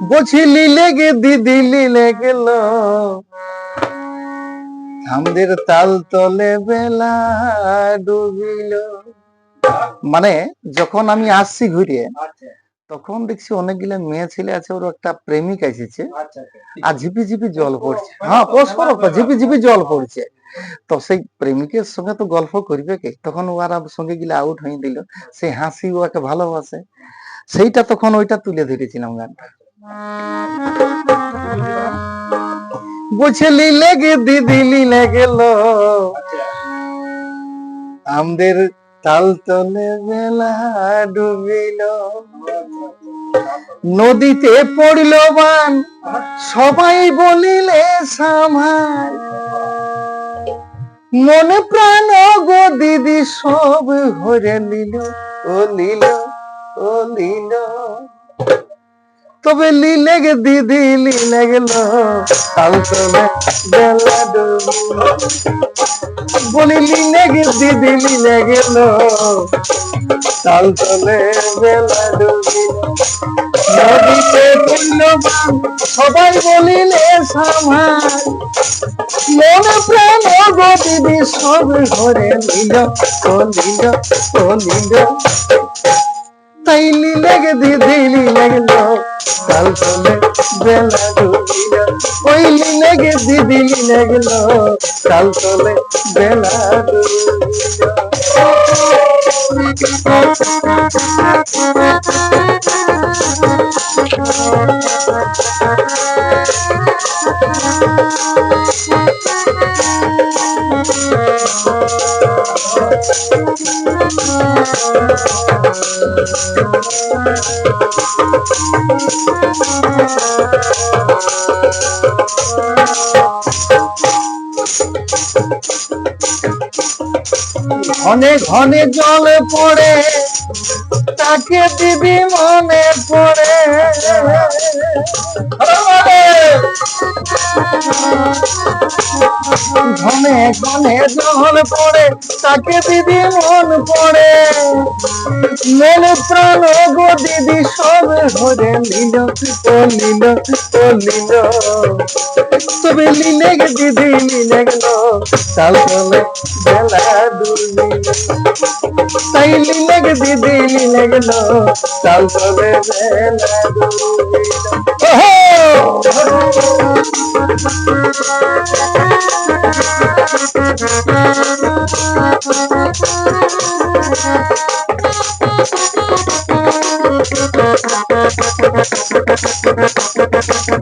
বছিলি লেগে দিদি লিলে গেল। আমাদের তাল তলে বেলা ডুবিল। মানে যখন আমি আসছি ঘুরিয়ে তখন দেখছি অনেকগুলো মেয়ে ছেলে আছে ওর একটা প্রেমিক এসেছে। আর ঝিপি ঝিপি জল পড়ছে। হ্যাঁ পরস্পর ঝিপি ঝিপি জল পড়ছে। তো সেই প্রেমিকের সঙ্গে তো গল্প করবে কে? তখন ওরা সঙ্গে গিলে আউট হয়ে দিল। সেই হাসি ওকে ভালোবাসে। সেইটা তখন ওইটা তুলে ধরেছিলাম গানটা। বুঝলি লেগে দিদি লিলে গেল। আচ্ছা। আমাদের তাল তলে বেলা ডুবিল। নদীতে পড়ল বান সবাই বলিলে সামাল। মনে প্রাণ গো দিদি সব হরে নিল। ও নিল ও লীল তবে লীলে গে দিদি লীলে গেল বেলা ডুবিল বলি লীলে গে দিদি লীলে গেল তাল তলে বেলা নদীতে পড়ল সবাই বলিলে সামাল মনে প্রাণ গো দিদি, সব ঘরে নিল, ও নিল ও নিল। তাই লীলে গে দিদি লীলে গেল তলে বেলা ডুবিল ওই লীলে গে দিদি লীলে গেল কাল তলে বেলা ঘনে ঘনে জল পড়ে তাকে দিদি মনে পড়ে। ঘনে ঘনে জল পড়ে, তাকে দিদি মন পড়ে। মন প্রাণ গো দিদি, সব ঘরে নিল ও নিল ও নিল তবে লিলে গে দিদি লিলে গেল তাল তলে বেলা ডুবিল তাই লিলে গে দিদি লিলে গেল তাল তলে বেলা ডুবিল ওহো!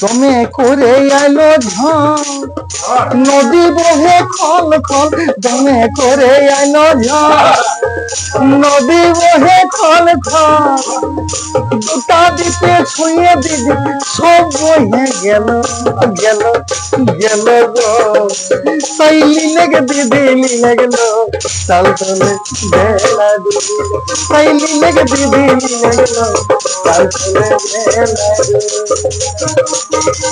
জমে করে এলো ঝড়। নদী বহে খল খল জমে করে এলো ঝড়। নদী বহে খল খল দুটা দিতে ছুঁয়ে দিদি, সব বহে গেল গেল গেল গো। তাই লিলে গে দিদি লিলে গেল তাল তলে বেলা ডুবিল তাই লিলে গে দিদি লিলে গেল তাল তলে বেলা ডুবিল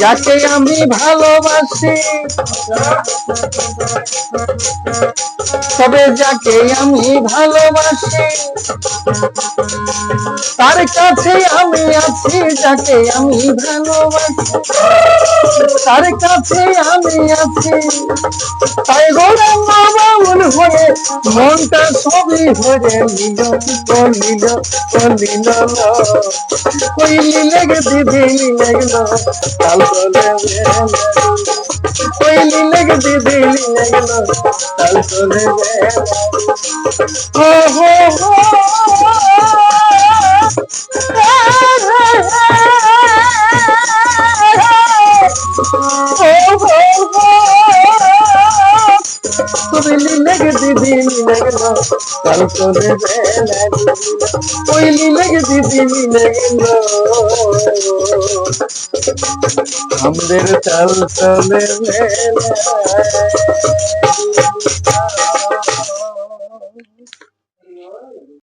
যাকে আমি ভালোবাসি। তবে যাকে আমি ভালোবাসি তার কাছে আমি আছি যাকে আমি ভালোবাসি। তার কাছে আমি আছি। তাই গোড়া বাউল হয়ে মনটা সবই ভরে নিল ও নিল কই লিলে গে দিদি লিলে গেল। তাল তলে বেলা কই লিলে দিদি লিলে গেল। তাল ও হো হো ಕೊಯ್ಲಿ ನೆಗೆದಿದ್ದೀನಿ ನೆಗನ ಕಲ್ಪನೆ ಕೊಯ್ಲಿ ನೆಗೆದಿದ್ದೀನಿ ನೆಗನ আমাদের চাল চলে মেলা